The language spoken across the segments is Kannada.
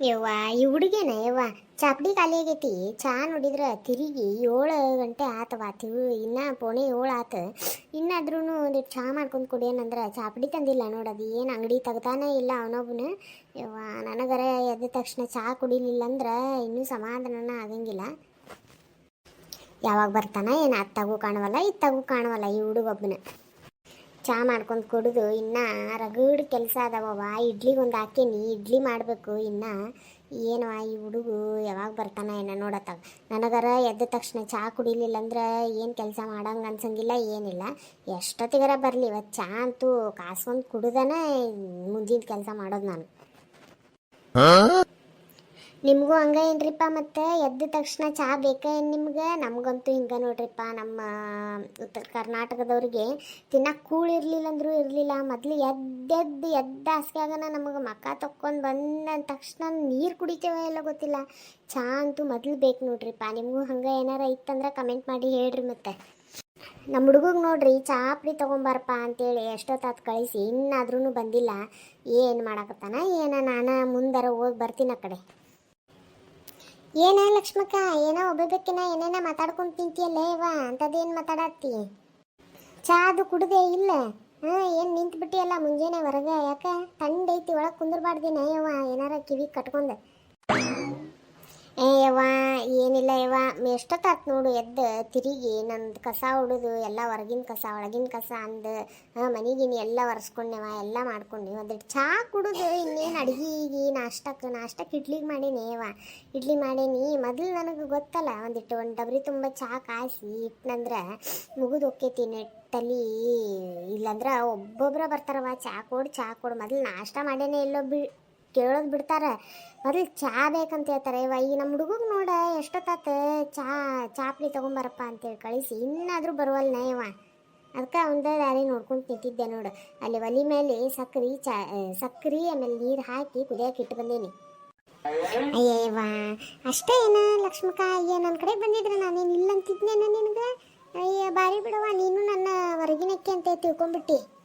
ಯವ್ವ, ಈ ಹುಡುಗೇನ ಯವ್ವ ಚಾಪಡಿ ಖಾಲಿ ಆಗೈತಿ. ಚಾ ನೋಡಿದ್ರೆ ತಿರುಗಿ ಏಳು ಗಂಟೆ ಆತವ ತಿರು, ಇನ್ನ ಪೋಣೆ ಏಳು ಆತ. ಇನ್ನಾದ್ರೂ ಒಂದು ಚಾ ಮಾಡ್ಕೊಂಡು ಕುಡಿಯೋಣಂದ್ರ ಚಾಪಡಿ ತಂದಿಲ್ಲ ನೋಡದು ಏನು ಅಂಗಡಿ ತೆಗ್ದಾನೇ ಇಲ್ಲ ಅವನೊಬ್ಬನ ಯವ್ವ, ನನಗರ ಎದ್ದ ತಕ್ಷಣ ಚಹಾ ಕುಡಿಲಿಲ್ಲ ಅಂದ್ರೆ ಇನ್ನೂ ಸಮಾಧಾನನ ಆಗಂಗಿಲ್ಲ. ಯಾವಾಗ ಬರ್ತಾನ ಏನು ಅತ್ತಾಗೂ ಕಾಣವಲ್ಲ, ಇತ್ತಾಗೂ ಕಾಣವಲ್ಲ ಈ ಹುಡುಗೊಬ್ಬನ ಚಾ ಮಾಡ್ಕೊಂಡು ಕುಡಿದು ಇನ್ನ ರಗಡ್ ಕೆಲಸ ಅದಾವವ ಇಡ್ಲಿಗೊಂದು ಹಾಕೇನಿ, ಇಡ್ಲಿ ಮಾಡಬೇಕು ಇನ್ನ. ಏನವ ಈ ಹುಡುಗು ಯಾವಾಗ ಬರ್ತಾನ ಏನ ನೋಡತ್ತಾಗ ನನಗರ ಎದ್ದ ತಕ್ಷಣ ಚಾ ಕುಡಿಲಿಲ್ಲ ಅಂದ್ರೆ ಏನು ಕೆಲಸ ಮಾಡಂಗೆ ಅನ್ಸಂಗಿಲ್ಲ, ಏನಿಲ್ಲ. ಎಷ್ಟೊತ್ತಿಗರ ಬರಲಿ ಇವತ್ತು ಚಾ ಅಂತೂ ಕಾಸ್ಕೊಂಡು ಕುಡ್ದನೇ ಮುಂಜಿನ ಕೆಲಸ ಮಾಡೋದು ನಾನು. ನಿಮಗೂ ಹಂಗೆ ಏನ್ರಿಪ್ಪ ಮತ್ತೆ? ಎದ್ದ ತಕ್ಷಣ ಚಹಾ ಬೇಕಾ ಏನು ನಿಮ್ಗೆ? ನಮಗಂತೂ ಹಿಂಗೆ ನೋಡ್ರಿಪ್ಪ, ನಮ್ಮ ಉತ್ತರ ಕರ್ನಾಟಕದವ್ರಿಗೆ ತಿನ್ನಕ್ಕೆ ಕೂಳು ಇರಲಿಲ್ಲ ಅಂದ್ರೂ ಇರಲಿಲ್ಲ. ಮೊದಲು ಎದ್ದೆದ್ದು ಎದ್ದ ಹಾಸಿಗೆಗನ ನಮಗೆ ಮಕ್ಕ ತೊಕ್ಕೊಂಡು ಬಂದ ತಕ್ಷಣ ನೀರು ಕುಡಿತೇವೆ ಎಲ್ಲ ಗೊತ್ತಿಲ್ಲ. ಚಹಾ ಅಂತೂ ಮೊದಲು ಬೇಕು ನೋಡ್ರಿಪ್ಪ. ನಿಮಗೂ ಹಂಗೆ ಏನಾರ ಇತ್ತಂದ್ರೆ ಕಮೆಂಟ್ ಮಾಡಿ ಹೇಳ್ರಿ ಮತ್ತೆ. ನಮ್ಮ ಹುಡುಗಗೆ ನೋಡ್ರಿ ಚಾಪಡಿ ತೊಗೊಂಬಾರಪ್ಪ ಅಂತೇಳಿ ಎಷ್ಟೊತ್ತಾತು ಕಳಿಸಿ. ಇನ್ನಾದ್ರೂ ಬಂದಿಲ್ಲ. ಏನು ಮಾಡಕತ್ತಾನ? ಏನ ನಾನು ಮುಂದರ ಹೋಗಿ ಬರ್ತೀನಿ ಆ ಕಡೆ. ಏನ ಲಕ್ಷ್ಮಕ್ಕ, ಏನೋ ಒಬ್ಬಕ್ಕಿನ ಏನೇನ ಮಾತಾಡ್ಕೊಂಡು ತಿಂತೀಯಲ್ಲ ಇವ? ಅಂಥದ್ದೇನು ಮಾತಾಡತ್ತಿ? ಚಾ ಅದು ಕುಡ್ದೆ ಇಲ್ಲ. ಹಾಂ, ಏನು ನಿಂತು ಬಿಟ್ಟಿಯಲ್ಲ ಮುಂಜಾನೆ ಹೊರಗೆ? ಯಾಕೆ? ತಂಡೈತಿ, ಒಳಗೆ ಕುಂದರ್ಬಾರ್ದಿನ ಯವ್ವ ಏನಾರ ಕಿವಿ ಕಟ್ಕೊಂಡು. ಏ ಯವ್ವ, ಏನಿಲ್ಲ ಯವ್ವ. ಎಷ್ಟೊತ್ತಾತ್ ನೋಡು ಎದ್ದು, ತಿರುಗಿ ನಂದು ಕಸ ಹೊಡೆದು ಎಲ್ಲ ಹೊರಗಿನ ಕಸ, ಒಳಗಿನ ಕಸ ಅಂದು ಮನೆಗಿನ ಎಲ್ಲ ಒರೆಸ್ಕೊಂಡೆವ, ಎಲ್ಲ ಮಾಡ್ಕೊಂಡು ಒಂದಿಟ್ಟು ಚಹಾ ಕುಡಿದು, ಇನ್ನೇನು ಅಡ್ಗಿಗೆ ನಾಷ್ಟಕ್ಕೆ ನಾಷ್ಟಕ್ಕೆ ಇಡ್ಲಿಗೆ ಯವ್ವ. ಇಡ್ಲಿ ಮಾಡೇನಿ. ಮೊದಲು ನನಗೆ ಗೊತ್ತಲ್ಲ ಒಂದಿಟ್ಟು ಒಂದು ಡಬ್ರಿ ತುಂಬ ಚಹಾ ಕಾಯಿಸಿ ಇಟ್ನಂದ್ರೆ ಮುಗಿದು ಹೋಕ್ಕೈತಿ ನೆಟ್ಟಲ್ಲಿ. ಇಲ್ಲಂದ್ರೆ ಒಬ್ಬೊಬ್ಬರ ಬರ್ತಾರವ ಚಹಾ ಕೊಡು ಚಹಾ ಕೊಡು. ಮೊದಲು ನಾಷ್ಟ ಮಾಡೇನೆ ಎಲ್ಲೋ ಬಿ ಕೇಳೋದು ಬಿಡ್ತಾರೆ. ಮೊದಲು ಚಾ ಬೇಕಂತ ಹೇಳ್ತಾರೆ. ಇವ ಈ ನಮ್ಮ ಹುಡುಗಗೆ ನೋಡ ಎಷ್ಟೊತ್ತಾತ ಚಾ ಚಾಪ್ಲಿ ತೊಗೊಂಬರಪ್ಪ ಅಂತೇಳಿ ಕಳಿಸಿ. ಇನ್ನಾದರೂ ಬರುವಲ್ಲ ಇವ. ಅದಕ್ಕೆ ಒಂದೇ ದಾರಿ ನೋಡ್ಕೊಂಡು ನಿಂತಿದ್ದೆ ನೋಡು. ಅಲ್ಲಿ ಒಲಿ ಮೇಲೆ ಸಕ್ರೆ ಚಾ, ಸಕ್ರೆ ಆಮೇಲೆ ನೀರು ಹಾಕಿ ಕುದಿಯಕ್ಕೆ ಇಟ್ಟು ಬಂದೀನಿ. ಅಯ್ಯವ್ವ ಅಷ್ಟೇ ಏನ ಲಕ್ಷ್ಮಕ್ಕ? ಅಯ್ಯ ನನ್ನ ಕಡೆ ಬಂದಿದ್ರೆ ನಾನೇನು ಇಲ್ಲ ಅಂತಿದ್ನೇನ ನಿನಗೆ? ಅಯ್ಯ, ಬಾರಿ ಬಿಡವ ನೀನು ನನ್ನ ಹೊರಗಿನಕ್ಕೆ ಅಂತ ತಿಳ್ಕೊಂಬಿಟ್ಟಿ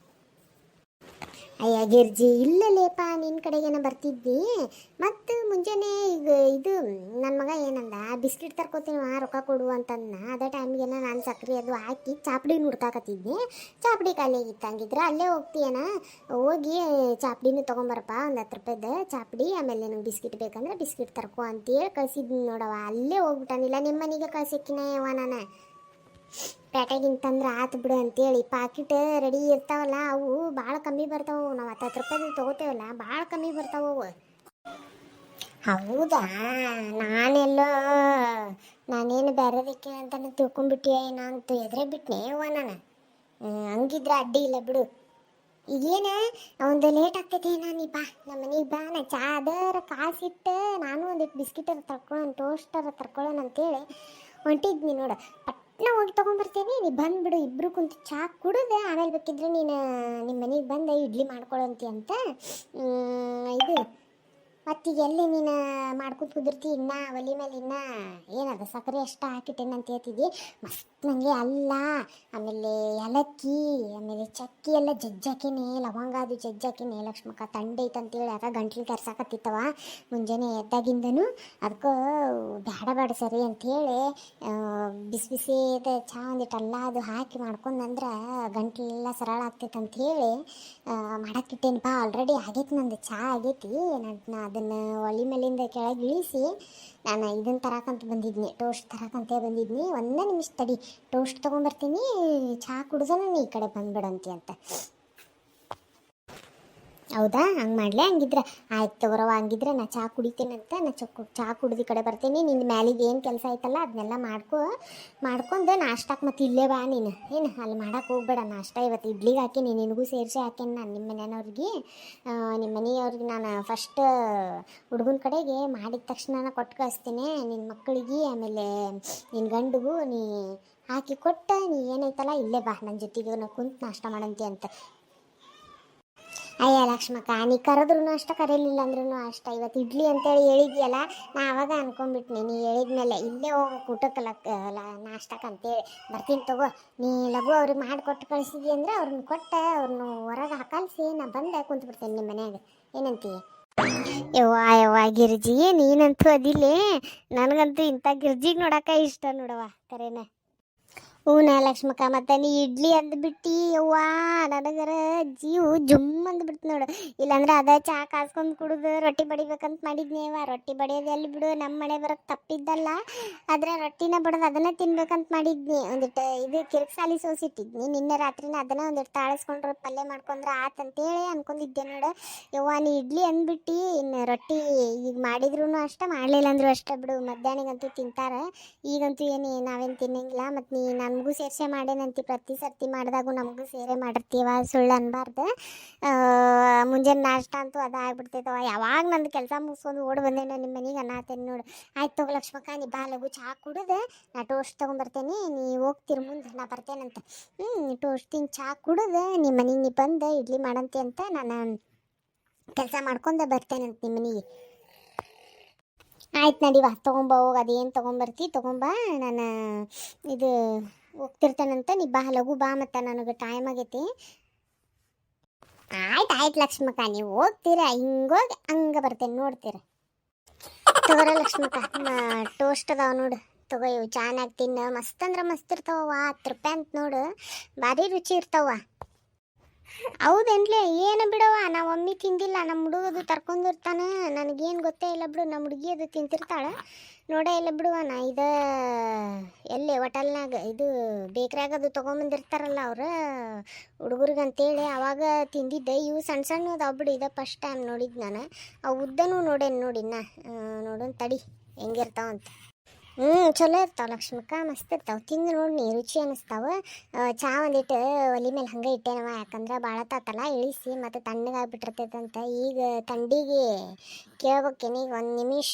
ಅಯ್ಯ, ಗಿರ್ಜಿ, ಇಲ್ಲಲೇಪ ನಿನ್ನ ಕಡೆಗೇನ ಬರ್ತಿದ್ದಿ. ಮತ್ತು ಮುಂಜಾನೆ ಈಗ ಇದು ನನ್ನ ಮಗ ಏನಂದ ಬಿಸ್ಕಿಟ್ ತರ್ಕೋತೀನಿ ರೊಕ್ಕ ಕೊಡು ಅಂತಂದ ಅದೇ ಟೈಮ್ಗೆನ ನಾನು ಸಕ್ರೆ ಅದು ಹಾಕಿ ಚಾಪಡಿ ಹುಡ್ಕಾಕತ್ತಿದ್ದೆ. ಚಾಪಡಿ ಖಾಲಿ ಆಗಿತ್ತು ಹಂಗಿದ್ರೆ ಅಲ್ಲೇ ಹೋಗ್ತೀಯನ? ಹೋಗಿ ಚಾಪಡಿನೂ ತೊಗೊಂಬರಪ್ಪ, ಒಂದು ಹತ್ತು ರೂಪಾಯ್ದು ಚಾಪಡಿ, ಆಮೇಲೆ ನಿನಗೆ ಬಿಸ್ಕಿಟ್ ಬೇಕಂದ್ರೆ ಬಿಸ್ಕಿಟ್ ತರ್ಕೋ ಅಂತೇಳಿ ಕಳ್ಸಿದ್ನಿ ನೋಡವ ಅಲ್ಲೇ ಹೋಗ್ಬಿಟ್ಟಾನಿಲ್ಲ ನಿಮ್ಮ ಮನೆಗೆ ಕಳ್ಸಿಕ್ಕಿನ ಯವ್ವ ನಾನು? ಪೇಟೆಗಿಂತಂದ್ರೆ ಆತು ಬಿಡು ಅಂತೇಳಿ. ಪಾಕಿಟ್ ರೆಡಿ ಇರ್ತಾವಲ್ಲ, ಅವು ಭಾಳ ಕಮ್ಮಿ ಬರ್ತಾವು ನಾವು ಹತ್ತು ಹತ್ತು ರೂಪಾಯಿ ತೊಗೋತೇವಲ್ಲ ಭಾಳ ಕಮ್ಮಿ ಬರ್ತಾವು ಅವು. ಹೌದಾ? ನಾನೆಲ್ಲೋ, ನಾನೇನು ಬೇರೆದಕ್ಕೆ ಅಂತ ತಿಳ್ಕೊಂಡ್ಬಿಟ್ಟಿಯ ಏನಂತ ಎದ್ರೆ ಬಿಟ್ಟನೆ ಅವ್ವ ನಾನು. ಹಂಗಿದ್ರೆ ಅಡ್ಡಿ ಇಲ್ಲ ಬಿಡು. ಈಗೇನ ಒಂದು ಲೇಟ್ ಆಗ್ತೈತೆ ನಾನು ಬಾ ನಮ್ಮ ಮನೆಗೆ ಬಾ, ನಾ ಚಾ ಅದರ ಕಾಸಿಟ್ಟು ನಾನು ಒಂದಿಟ್ಟು ಬಿಸ್ಕಿಟರ ತರ್ಕೊಳ್ಳೋಣ ಟೋಸ್ಟರ ತರ್ಕೊಳ್ಳೋಣ ಅಂತೇಳಿ ಹೊಂಟಿದ್ನಿ ನೋಡು. ಪಟ್ನ ಹೋಗಿ ತೊಗೊಂಡ್ಬರ್ತೀನಿ ನೀ ಬಂದ್ಬಿಡು ಇಬ್ಬರು ಕುಂತು ಚಾ ಕುಡಿದೆ, ಆಮೇಲೆ ಬೇಕಿದ್ರೆ ನೀನು ನಿಮ್ಮ ಮನೆಗೆ ಬಂದು ಇಡ್ಲಿ ಮಾಡ್ಕೊಳ್ಳಂತಿ ಅಂತ. ಇದು ಮತ್ತೀಗ ಎಲ್ಲಿ ನೀನು ಮಾಡ್ಕೊಂಡು ಕುದಿರ್ತಿ ಇನ್ನ, ಒಲಿ ಮೇಲೆ ಇನ್ನ? ಏನದ ಸಕ್ಕರೆ ಎಷ್ಟು ಹಾಕಿಟ್ಟೇನಂತ ಅಂತ ಹೇಳ್ತಿದ್ದಿ? ಮಸ್ತ್ ನನಗೆ ಅಲ್ಲ. ಆಮೇಲೆ ಏಲಕ್ಕಿ, ಆಮೇಲೆ ಚಕ್ಕಿ ಎಲ್ಲ ಜಜ್ಜಾಕಿನೇ ಲವಂಗ ಅದು ಜಜ್ಜಾಕಿನಿ, ಲಕ್ಷ್ಮಕ್ಕ ತಂಡ ಐತೆ ಅಂತೇಳಿ ಯಾಕೆ ಗಂಟ್ಲು ಕೆರ್ಸಾಕತ್ತಿತ್ತವ? ಮುಂಜಾನೆ ಎದ್ದಾಗಿಂದನು ಅದಕ್ಕೆ ಬೇಡ ಬೇಡ ಸರಿ ಅಂಥೇಳಿ ಬಿಸಿ ಬಿಸಿ ಚಹಾ ಒಂದಿಟ್ಟು ಅಲ್ಲ ಅದು ಹಾಕಿ ಮಾಡ್ಕೊಂಡಂದ್ರೆ ಗಂಟ್ಲೆಲ್ಲ ಸರಳ ಆಗ್ತೈತೆ ಅಂಥೇಳಿ ಬಾ ಆಲ್ರೆಡಿ ಆಗೈತಿ ನಂದು ಚಹಾ ಆಗೈತಿ ನಾನು ಅದನ್ನು ಒಲಿ ಮೇಲಿಂದ ಕೆಳಗೆ ಇಳಿಸಿ ನಾನು ಇದನ್ನು ತರಕಂತ ಬಂದಿದ್ನಿ ಟೋಸ್ಟ್ ತರಕಂತ ಬಂದಿದ್ನಿ. ಒಂದೇ ನಿಮಿಷ ತಡಿ ಟೋಸ್ಟ್ ತೊಗೊಂಬರ್ತೀನಿ ಚಹಾ ಕುಡ್ದನ ನೀ ಈ ಕಡೆ ಬಂದ್ಬಿಡಂತಿ ಅಂತ. ಹೌದಾ? ಹಂಗೆ ಮಾಡಲೆ? ಹಂಗಿದ್ರೆ ಆಯ್ತು ತಗೋರವ ಹಂಗಿದ್ರೆ ನಾ ಚಹಾ ಕುಡಿತೇನಂತ ನಾ ಚೊಕ್ ಚಹಾ ಕುಡ್ದು ಕಡೆ ಬರ್ತೀನಿ. ನಿನ್ನ ಮ್ಯಾಲಿಗೆ ಏನು ಕೆಲಸ ಐತಲ್ಲ ಅದನ್ನೆಲ್ಲ ಮಾಡ್ಕೊ. ಮಾಡ್ಕೊಂಡು ನಾಷ್ಟಕ್ಕೆ ಮತ್ತೆ ಇಲ್ಲೇ ಬಾ ನೀನು. ಏನು ಅಲ್ಲಿ ಮಾಡಕ್ಕೆ ಹೋಗ್ಬೇಡ ನಾಷ್ಟ ಇವತ್ತು. ಇಡ್ಲಿಗೆ ಹಾಕೀನಿ, ನಿನಗೂ ಸೇರಿಸಿ ಹಾಕೇನಿ ನಾನು ನಿಮ್ಮ ಮನೆಯವ್ರಿಗೆ. ನಿಮ್ಮ ಮನೆಯವ್ರಿಗೆ ನಾನು ಫಸ್ಟ್ ಹುಡುಗನ ಕಡೆಗೆ ಮಾಡಿದ ತಕ್ಷಣ ಕೊಟ್ಟು ಕಳಿಸ್ತೀನಿ. ನಿನ್ನ ಮಕ್ಕಳಿಗೆ ಆಮೇಲೆ ನಿನ್ನ ಗಂಡಿಗೂ ನೀ ಹಾಕಿ ಕೊಟ್ಟ, ನೀ ಏನೈತಲ್ಲ ಇಲ್ಲೇ ಬಾ. ನನ್ನ ಜೊತೆಗೆ ನಾ ಕುಂತು ನಾಷ್ಟ ಮಾಡಂತಿ ಅಂತ. ಅಯ್ಯ ಲಕ್ಷ್ಮಕ್ಕ, ನೀ ಕರೆದ್ರೂ ಅಷ್ಟ ಕರೀಲಿಲ್ಲ ಅಂದ್ರೂ ಅಷ್ಟ. ಇವತ್ತು ಇಡ್ಲಿ ಅಂತೇಳಿ ಹೇಳಿದ್ಯಲ್ಲ, ನಾ ಅವಾಗ ಅನ್ಕೊಂಡ್ಬಿಟ್ನಿ, ನೀ ಹೇಳಿದ್ಮೇಲೆ ಇಲ್ಲೇ ಹೋಗೋ ಊಟಕ್ಕೆ ಲಕ್ ನಾಷ್ಟಕ್ಕೆ ಅಂತೇಳಿ. ಬರ್ತೀನಿ ತಗೋ, ನೀ ಲಘು ಅವ್ರಿಗೆ ಮಾಡಿಕೊಟ್ಟು ಕಳಿಸಿದ್ಯ ಅಂದ್ರೆ ಅವ್ರನ್ನ ಕೊಟ್ಟೆ ಅವ್ರನ್ನ ಹೊರಗೆ ಹಾಕಲ್ಸಿ, ನಾ ಬಂದೆ ಕುಂತ್ಬಿಡ್ತೇನೆ ನಿಮ್ಮ ಮನ್ಯಾಗ. ಏನಂತೀಯ ಯವ್ವ ಯವ್ವ ಗಿರ್ಜಿ ನೀನಂತೂ ಅದಿಲ್ಲೇ. ನನಗಂತೂ ಇಂಥ ಗಿರ್ಜಿಗೆ ನೋಡಕ್ಕ ಇಷ್ಟ ನೋಡವ್ವ ಕರೇನ. ಹೂನ ಲಕ್ಷ್ಮಕ್ಕ, ಮತ್ತೆ ನೀ ಇಡ್ಲಿ ಅಂದ್ಬಿಟ್ಟಿ, ಯವ್ವ, ನನಗರ ಜೀವ ಜುಮ್ ಅಂದ್ಬಿಡ್ತು ನೋಡು. ಇಲ್ಲಾಂದ್ರೆ ಅದ ಚಾ ಕಾಸ್ಕೊಂಡು ಕುಡಿದು ರೊಟ್ಟಿ ಬಡಿಬೇಕಂತ ಮಾಡಿದ್ನೇವ ರೊಟ್ಟಿ ಬಡಿಯೋದು ಎಲ್ಲಿ ಬಿಡು ನಮ್ಮ ಮನೆ ಬರೋಕ್ಕೆ ತಪ್ಪಿದ್ದಲ್ಲ. ಆದರೆ ರೊಟ್ಟಿನ ಬಡೋದು ಅದನ್ನ ತಿನ್ಬೇಕಂತ ಮಾಡಿದ್ನಿ. ಒಂದಿಟ್ಟು ಇದು ಕಿರಿಕ್ ಸಾಲಿ ಸೋಸಿಟ್ಟಿದ್ನಿ ನಿನ್ನೆ ರಾತ್ರಿನ ಅದನ್ನ ಒಂದಿಟ್ಟು ತಾಳಿಸ್ಕೊಂಡ್ರೆ, ಪಲ್ಯ ಮಾಡ್ಕೊಂಡ್ರೆ ಆತಂತೇಳಿ ಅನ್ಕೊಂಡಿದ್ದೆ ನೋಡು. ಯವ್ವ, ನೀ ಇಡ್ಲಿ ಅಂದ್ಬಿಟ್ಟು, ಇನ್ನು ರೊಟ್ಟಿ ಈಗ ಮಾಡಿದ್ರು ಅಷ್ಟೇ ಮಾಡಲಿಲ್ಲ ಅಂದ್ರು ಅಷ್ಟೇ ಬಿಡು. ಮಧ್ಯಾಹ್ನಗಂತೂ ತಿಂತಾರೆ. ಈಗಂತೂ ಏನು, ನಾವೇನು ತಿನ್ನಂಗಿಲ್ಲ. ಮತ್ತು ನೀ ನಮಗೂ ಸೇರ್ಸೆ ಮಾಡೇನಂತಿ ಪ್ರತಿ ಸರ್ತಿ ಮಾಡಿದಾಗೂ ನಮಗೂ ಸೇರೆ ಮಾಡಿರ್ತೀವ. ಸುಳ್ಳು ಅನ್ಬಾರ್ದು. ಮುಂಜಾನೆ ನಾಷ್ಟ ಅಂತೂ ಅದ ಆಗ್ಬಿಡ್ತೈತವ. ಯಾವಾಗ ನಂದು ಕೆಲಸ ಮುಗಿಸ್ಕೊಂಡು ಓಡಿ ಬಂದೇನೋ ನಿಮ್ಮ ಮನೆಗೆ ಅನ್ನಾತೇನೆ ನೋಡು. ಆಯ್ತು ತಗೋ ಲಕ್ಷ್ಮಕ್ಕ, ನೀ ಬಾ ಲಗು. ಚಹಾ ಕುಡಿದು. ನಾ ಟೋಸ್ಟ್ ತೊಗೊಂಬರ್ತೇನೆ ನೀ ಹೋಗ್ತಿರ್ ಮುಂದೆ. ನಾ ಬರ್ತೇನಂತ. ಹ್ಞೂ ಟೋಸ್ಟ್ ತಿಂದು ಚಹಾ ಕುಡಿದು. ನಿಮ್ಮ ಮನೆಗೆ ನೀ ಬಂದು, ಇಡ್ಲಿ ಮಾಡಂತೆ ಅಂತ ನಾನು ಕೆಲಸ ಮಾಡ್ಕೊಂಡು ಬರ್ತೇನಂತ ನಿಮ್ಮ ಮನೆಗೆ. ಆಯ್ತು ನಡಿವಾ. ತೊಗೊಂಬ ಹೋಗಿ. ಅದೇನು ತೊಗೊಂಬರ್ತಿ ತೊಗೊಂಬ. ನಾನು ಇದು ಹೋಗ್ತಿರ್ತೇನಂತ, ನೀ ಬಾ, ಲಘು ಬಾ ಮತ್ತು, ನನಗೆ ಟೈಮ್ ಆಗೈತಿ. ಆಯ್ತು ಆಯ್ತು ಲಕ್ಷ್ಮಕ್ಕ, ನೀವು ಹೋಗ್ತೀರ, ಹಿಂಗೋಗಿ ಹಂಗೆ ಬರ್ತೇನೆ ನೋಡ್ತೀರ. ತಗೋರ ಲಕ್ಷ್ಮಕ್ಕ ಟೋಸ್ಟ್ ಅದಾವ ನೋಡು. ತಗೋ ಇವು ಚೆನ್ನಾಗಿ ತಿನ್ನ, ಮಸ್ತ್ ಅಂದ್ರೆ ಮಸ್ತ್ ಇರ್ತಾವ ಹತ್ತು ರೂಪಾಯಿ ಅಂತ ನೋಡು. ಭಾರಿ ರುಚಿ ಇರ್ತಾವ ಹೌದೇನ್ಲೆ, ಏನು ಬಿಡವ ನಾವು ಒಮ್ಮೆ ತಿಂದಿಲ್ಲ ನಮ್ಮ ಹುಡುಗದು ತರ್ಕೊಂಡಿರ್ತಾನೆ ನನಗೇನು ಗೊತ್ತೇ ಇಲ್ಲ ಬಿಡು ನಮ್ಮ ಹುಡುಗಿ ಅದು ತಿಂತಿರ್ತಾಳೆ. ನೋಡೇ ಇಲ್ಲ ಬಿಡುವ ನಾ ಇದು ಎಲ್ಲಿ, ಹೋಟೆಲ್ನಾಗ, ಇದು ಬೇಕ್ರಾಗ ಅದು ತೊಗೊಂಬಂದಿರ್ತಾರಲ್ಲ ಅವ್ರು ಹುಡುಗರಿಗೆ ಅಂತೇಳಿ ಅವಾಗ ತಿಂದಿದ್ದೆ, ಇವು ಸಣ್ಣ ಸಣ್ಣ ಅದಾವ ಬಿಡು, ಇದು ಫಸ್ಟ್ ಟೈಮ್ ನೋಡಿದ್ದು ನಾನು. ಆ ಉದ್ದನೂ ನೋಡೇನು ನೋಡಿನ ನೋಡೋಣ ತಡಿ, ಹೆಂಗಿರ್ತಾವಂತ. ಹ್ಞೂ ಚಲೋ ಇರ್ತಾವೆ ಲಕ್ಷ್ಮಕ್ಕ, ಮಸ್ತ್ ಇರ್ತಾವ. ತಿಂದು ನೋಡಿ ರುಚಿ ಅನ್ನಿಸ್ತಾವ ಚಾ ಒಂದಿಟ್ಟು ಒಲಿ ಮೇಲೆ ಹಂಗೆ ಇಟ್ಟೇನವ, ಯಾಕಂದ್ರೆ ಭಾಳ ತಾತಲ್ಲ, ಇಳಿಸಿ ಮತ್ತು ತಣ್ಣಗಾಗ್ಬಿಟ್ಟಿರ್ತೈತಂತ. ಈಗ ಥಂಡಿಗೆ ಕೇಳ್ಬೇಕೇನು ಈಗ ಒಂದು ನಿಮಿಷ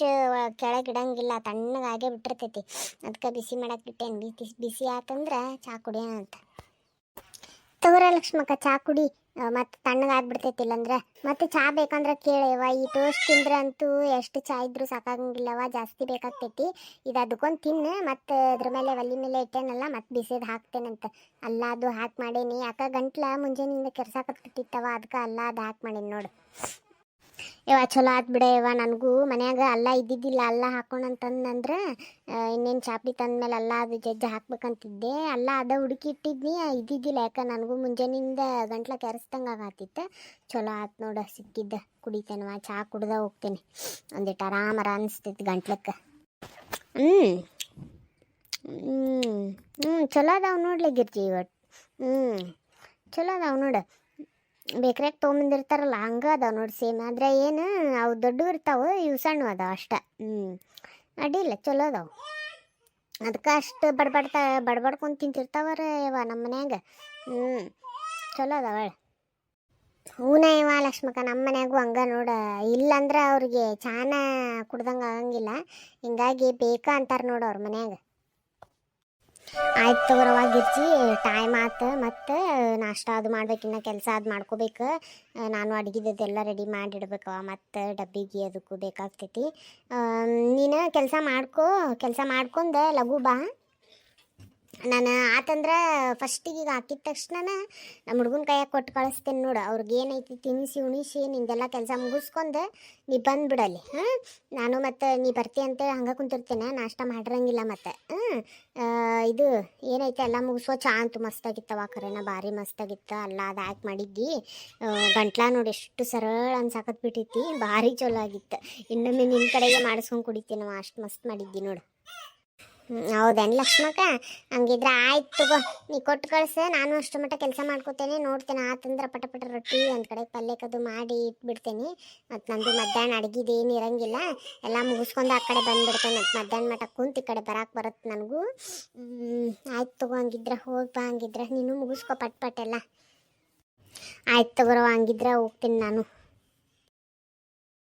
ಕೆಳಗೆ ಇಡಂಗಿಲ್ಲ ತಣ್ಣಗಾಗೇ ಬಿಟ್ಟಿರ್ತೈತಿ. ಅದಕ್ಕೆ ಬಿಸಿ ಮಾಡಕ್ಕೆ ಇಟ್ಟೇನು ಬಿಸಿ ಬಿಸಿ ಆತಂದ್ರೆ ಚಾ ಕುಡಿಯೋಣ ಅಂತ. ತಗೋರ ಲಕ್ಷ್ಮಕ್ಕ, ಚಾ ಕುಡಿ. ಮತ್ತು ತಣ್ಣಗಾಗ್ಬಿಡ್ತೈತಿ ಇಲ್ಲಂದ್ರೆ. ಮತ್ತೆ ಚಹಾ ಬೇಕಂದ್ರೆ ಕೇಳವ ಈ ಟೋಸ್ಟ್ ತಿಂದ್ರೆ ಅಂತೂ ಎಷ್ಟು ಚಾ ಇದ್ರೂ ಸಾಕಾಗಂಗಿಲ್ಲವ ಜಾಸ್ತಿ ಬೇಕಾಗ್ತೈತಿ. ಇದು ಅದಕ್ಕೊಂದು ತಿನ್ನು, ಮತ್ತು ಅದ್ರ ಮೇಲೆ ಒಲಿ ಮೇಲೆ ಇಟ್ಟೇನಲ್ಲ, ಮತ್ತೆ ಬಿಸಿದು ಹಾಕ್ತೇನಂತ. ಅಲ್ಲ, ಅದು ಹಾಕಿ ಮಾಡೇನಿ. ಯಾಕೆ ಗಂಟ್ಲ ಮುಂಜಾನೆಯಿಂದ ಕೆರ್ಸಾಕತ್ತಿತ್ತವ ಅದಕ್ಕೆ ಅಲ್ಲ, ಅದು ಹಾಕಿ ಮಾಡೀನಿ ನೋಡು. ಯವ್ವ ಚಲೋ ಆತ್ ಬಿಡ ಯವ್ವ, ನನಗೂ ಮನ್ಯಾಗ ಅಲ್ಲ ಇದ್ದಿದ್ದಿಲ್ಲ, ಅಲ್ಲ ಹಾಕೊಂಡಂತಂದ್ರೆ ಇನ್ನೇನು ಚಾಪಡಿ ತಂದ್ಮೇಲೆ ಅಲ್ಲ ಅದು ಜಜ್ಜಿ ಹಾಕ್ಬೇಕಂತಿದ್ದೆ. ಅಲ್ಲ ಅದ ಹುಡುಕಿ ಇಟ್ಟಿದ್ನಿ ಇದ್ದಿದ್ದಿಲ್ಲ, ಯಾಕೆ ನನಗೂ ಮುಂಜಾನಿಂದ ಗಂಟ್ಲ ಕೆರೆಸ್ದಂಗೆ ಆಗತ್ತಿತ್ತು ಚಲೋ ಆತು ನೋಡು ಸಿಕ್ಕಿದ್ದ ಕುಡಿತೇನವ ಚಹಾ ಕುಡ್ದ ಹೋಗ್ತೇನೆ. ಒಂದಿಟ್ಟು ಆರಾಮರ ಅನಿಸ್ತೈತಿ ಗಂಟ್ಲಕ್ಕೆ. ಹ್ಞೂ ಹ್ಞೂ ಹ್ಞೂ ಚಲೋ ಅದಾವ ನೋಡ್ಲಿ ಗಿರ್ಜಿ ಇವತ್ತು ಹ್ಞೂ ಚಲೋ ಅದಾವ ನೋಡು. ಬೇಕ್ರ್ಯಾಗ ತೊಗೊಂಬಂದಿರ್ತಾರಲ್ಲ, ಹಂಗೆ ಅದಾವೆ ನೋಡಿ ಸೇಮ್ ಆದರೆ ಏನು, ಅವು ದೊಡ್ಡ ಇರ್ತಾವೆ, ಇವು ಸಣ್ಣ ಅದಾವೆ ಅಷ್ಟೆ. ಹ್ಞೂ ಅಡ್ಡಿಲ್ಲ ಚಲೋ ಅದಾವೆ. ಅದಕ್ಕೆ ಅಷ್ಟು ಬಡ್ಬಡ್ತ ಬಡ್ಬಡ್ಕೊಂಡು ತಿಂತಿರ್ತಾವ್ರ ಇವ ನಮ್ಮ ಮನ್ಯಾಗ. ಹ್ಞೂ ಚಲೋ ಅದಾವ ಹೂನ ಇವ ಲಕ್ಷ್ಮಕ್ಕ ನಮ್ಮ ಮನ್ಯಾಗೂ ಹಂಗೆ ನೋಡ. ಇಲ್ಲಂದ್ರೆ ಅವ್ರಿಗೆ ಚಾನ ಕುಡ್ದಂಗೆ ಆಗಂಗಿಲ್ಲ. ಹಿಂಗಾಗಿ ಬೇಕಾ ಅಂತಾರೆ ನೋಡು ಅವ್ರ ಮನ್ಯಾಗ. ಆಯ್ತು ತಗೋರವ ಟೈಮ್ ಆತು, ಮತ್ತು, ನಾಷ್ಟ ಅದು ಮಾಡ್ಬೇಕು, ಇನ್ನು ಕೆಲಸ ಅದು ಮಾಡ್ಕೋಬೇಕು. ನಾನು ಅಡುಗೆದೆಲ್ಲ ರೆಡಿ ಮಾಡಿಡ್ಬೇಕವ ಮತ್ತು ಡಬ್ಬಿಗೆ ಅದಕ್ಕೂ ಬೇಕಾಗ್ತೈತಿ. ನೀನು ಕೆಲಸ ಮಾಡ್ಕೋ, ಕೆಲಸ ಮಾಡ್ಕೊಂಡು ಲಘು ಬಾ. ನಾನು ಆತಂದ್ರೆ ಫಸ್ಟಿಗೆ ಈಗ ಹಾಕಿದ ತಕ್ಷಣ ನಮ್ಮ ಹುಡುಗನ ಕೈಯಾಗ ಕೊಟ್ಟು ಕಳಿಸ್ತೇನೆ ನೋಡು. ಅವ್ರಿಗೆ ಏನೈತಿ ತಿನ್ನಿಸಿ ಉಣಿಸಿ, ನಿಂದೆಲ್ಲ ಕೆಲಸ ಮುಗಿಸ್ಕೊಂಡು ನೀ ಬಂದ್ಬಿಡಲ್ಲಿ ಹಾಂ ನಾನು ಮತ್ತು ನೀ ಬರ್ತಿ ಅಂತೇಳಿ ಹಂಗೆ ಕುಂತಿರ್ತೇನೆ? ನಾಷ್ಟ ಮಾಡಿರಂಗಿಲ್ಲ ಮತ್ತೆ. ಇದು ಏನೈತೆ ಎಲ್ಲ ಮುಗಿಸೋ ಚಾ ಅಂತೂ ಮಸ್ತಾಗಿತ್ತವ ಕರೆನ. ಭಾರಿ ಮಸ್ತಾಗಿತ್ತು. ಅಲ್ಲ, ಅದು ಹ್ಯಾಕ್ ಮಾಡಿದ್ದಿ. ಗಂಟ್ಲ ನೋಡಿ ಎಷ್ಟು ಸರಳ ಅನ್ಸಾಕತ್ ಬಿಟ್ಟೈತಿ ಭಾರಿ ಚಲೋ ಆಗಿತ್ತು. ಇನ್ನೊಮ್ಮೆ ನಿನ್ನ ಕಡೆಗೆ ಮಾಡಿಸ್ಕೊಂಡು ನಾವು ಅಷ್ಟು ಮಸ್ತ್ ಮಾಡಿದ್ದಿ ನೋಡು. ಹೌದೇನು ಲಕ್ಷ್ಮಕ್ಕ? ಹಂಗಿದ್ರೆ ಆಯ್ತು ತಗೋ. ನೀ ಕೊಟ್ಟು ಕಳ್ಸ, ನಾನು ಅಷ್ಟು ಮಟ್ಟ ಕೆಲಸ ಮಾಡ್ಕೋತೇನೆ. ನೋಡ್ತೇನೆ ಆತಂದ್ರೆ ಪಟ ಪಟ ರೊಟ್ಟಿ ಒಂದು ಕಡೆ ಪಲ್ಯಕ್ಕದು ಮಾಡಿ ಇಟ್ಬಿಡ್ತೇನೆ. ಮತ್ತು ನಂದು ಮಧ್ಯಾಹ್ನ ಅಡುಗೆದು ಏನು ಇರಂಗಿಲ್ಲ. ಎಲ್ಲ ಮುಗಿಸ್ಕೊಂಡು ಆ ಕಡೆ ಬಂದ್ಬಿಡ್ತೇನೆ. ಮತ್ತು ಮಧ್ಯಾಹ್ನ ಮಟ್ಟ ಕುಂತು ಈ ಕಡೆ ಬರಕ್ಕೆ ಬರುತ್ತೆ ನನಗೂ. ಆಯ್ತು ತಗೋ, ಹಂಗಿದ್ರೆ ಹೋಗಿ ಬಾ, ಹಂಗಿದ್ರೆ ನೀನು ಮುಗಿಸ್ಕೊ ಪಟ್ ಎಲ್ಲ. ಆಯ್ತು ತಗೋರೋ ಹಂಗಿದ್ರೆ ಹೋಗ್ತೀನಿ ನಾನು.